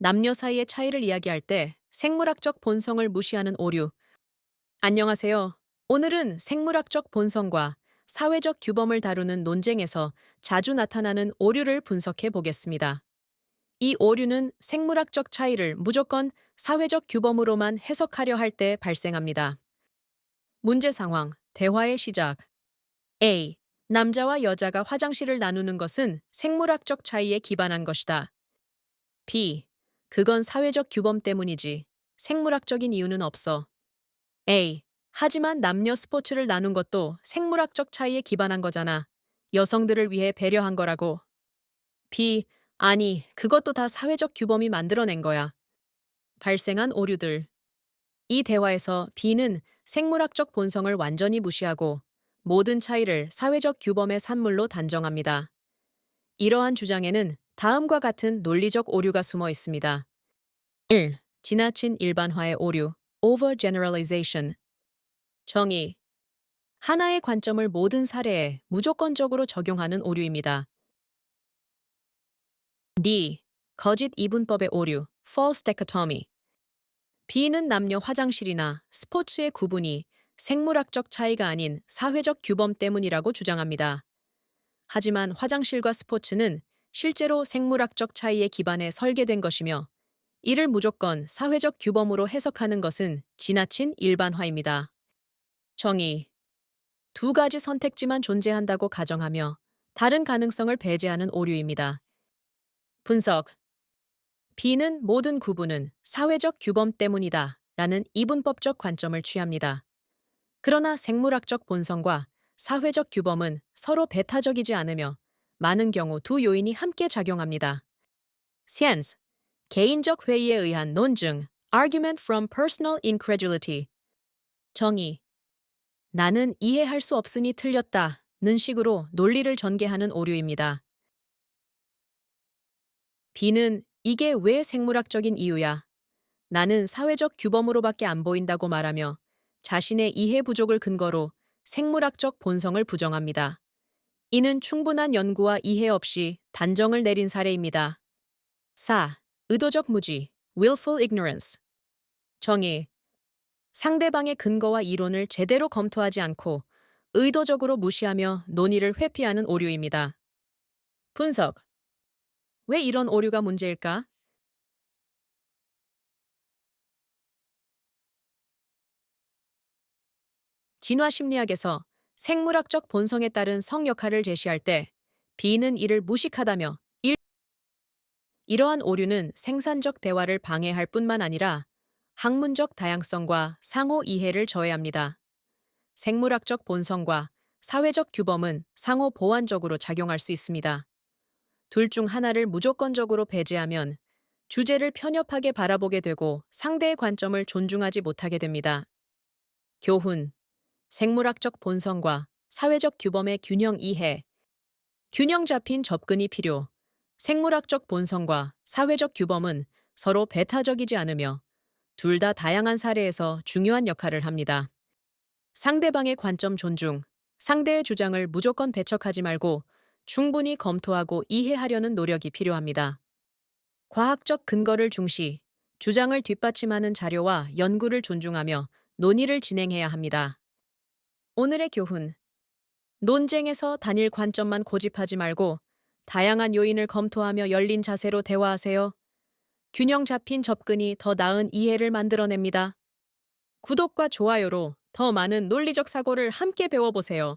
남녀 사이의 차이를 이야기할 때 생물학적 본성을 무시하는 오류. 안녕하세요. 오늘은 생물학적 본성과 사회적 규범을 다루는 논쟁에서 자주 나타나는 오류를 분석해 보겠습니다. 이 오류는 생물학적 차이를 무조건 사회적 규범으로만 해석하려 할 때 발생합니다. 문제 상황, 대화의 시작. A. 남자와 여자가 화장실을 나누는 것은 생물학적 차이에 기반한 것이다. B. 그건 사회적 규범 때문이지. 생물학적인 이유는 없어. A. 하지만 남녀 스포츠를 나눈 것도 생물학적 차이에 기반한 거잖아. 여성들을 위해 배려한 거라고. B. 아니, 그것도 다 사회적 규범이 만들어낸 거야. 발생한 오류들. 이 대화에서 B는 생물학적 본성을 완전히 무시하고 모든 차이를 사회적 규범의 산물로 단정합니다. 이러한 주장에는 다음과 같은 논리적 오류가 숨어 있습니다. 1. 지나친 일반화의 오류, overgeneralization. 정의. 하나의 관점을 모든 사례에 무조건적으로 적용하는 오류입니다. D. 거짓 이분법의 오류, false dichotomy. B는 남녀 화장실이나 스포츠의 구분이 생물학적 차이가 아닌 사회적 규범 때문이라고 주장합니다. 하지만 화장실과 스포츠는 실제로 생물학적 차이에 기반해 설계된 것이며 이를 무조건 사회적 규범으로 해석하는 것은 지나친 일반화입니다. 정의. 두 가지 선택지만 존재한다고 가정하며 다른 가능성을 배제하는 오류입니다. 분석. B는 모든 구분은 사회적 규범 때문이다 라는 이분법적 관점을 취합니다. 그러나 생물학적 본성과 사회적 규범은 서로 배타적이지 않으며 많은 경우 두 요인이 함께 작용합니다. Science. 개인적 회의에 의한 논증 Argument from personal incredulity 정의 나는 이해할 수 없으니 틀렸다 는 식으로 논리를 전개하는 오류입니다. B는 이게 왜 생물학적인 이유야? 나는 사회적 규범으로밖에 안 보인다고 말하며 자신의 이해 부족을 근거로 생물학적 본성을 부정합니다. 이는 충분한 연구와 이해 없이 단정을 내린 사례입니다. 4. 의도적 무지, willful ignorance. 정의. 상대방의 근거와 이론을 제대로 검토하지 않고 의도적으로 무시하며 논의를 회피하는 오류입니다. 분석. 왜 이런 오류가 문제일까? 진화 심리학에서 생물학적 본성에 따른 성 역할을 제시할 때 B는 이를 무식하다며 일... 이러한 오류는 생산적 대화를 방해할 뿐만 아니라 학문적 다양성과 상호 이해를 저해합니다. 생물학적 본성과 사회적 규범은 상호 보완적으로 작용할 수 있습니다. 둘 중 하나를 무조건적으로 배제하면 주제를 편협하게 바라보게 되고 상대의 관점을 존중하지 못하게 됩니다. 교훈 생물학적 본성과 사회적 규범의 균형 이해. 균형 잡힌 접근이 필요. 생물학적 본성과 사회적 규범은 서로 배타적이지 않으며 둘 다 다양한 사례에서 중요한 역할을 합니다. 상대방의 관점 존중. 상대의 주장을 무조건 배척하지 말고 충분히 검토하고 이해하려는 노력이 필요합니다. 과학적 근거를 중시, 주장을 뒷받침하는 자료와 연구를 존중하며 논의를 진행해야 합니다. 오늘의 교훈. 논쟁에서 단일 관점만 고집하지 말고 다양한 요인을 검토하며 열린 자세로 대화하세요. 균형 잡힌 접근이 더 나은 이해를 만들어냅니다. 구독과 좋아요로 더 많은 논리적 사고를 함께 배워보세요.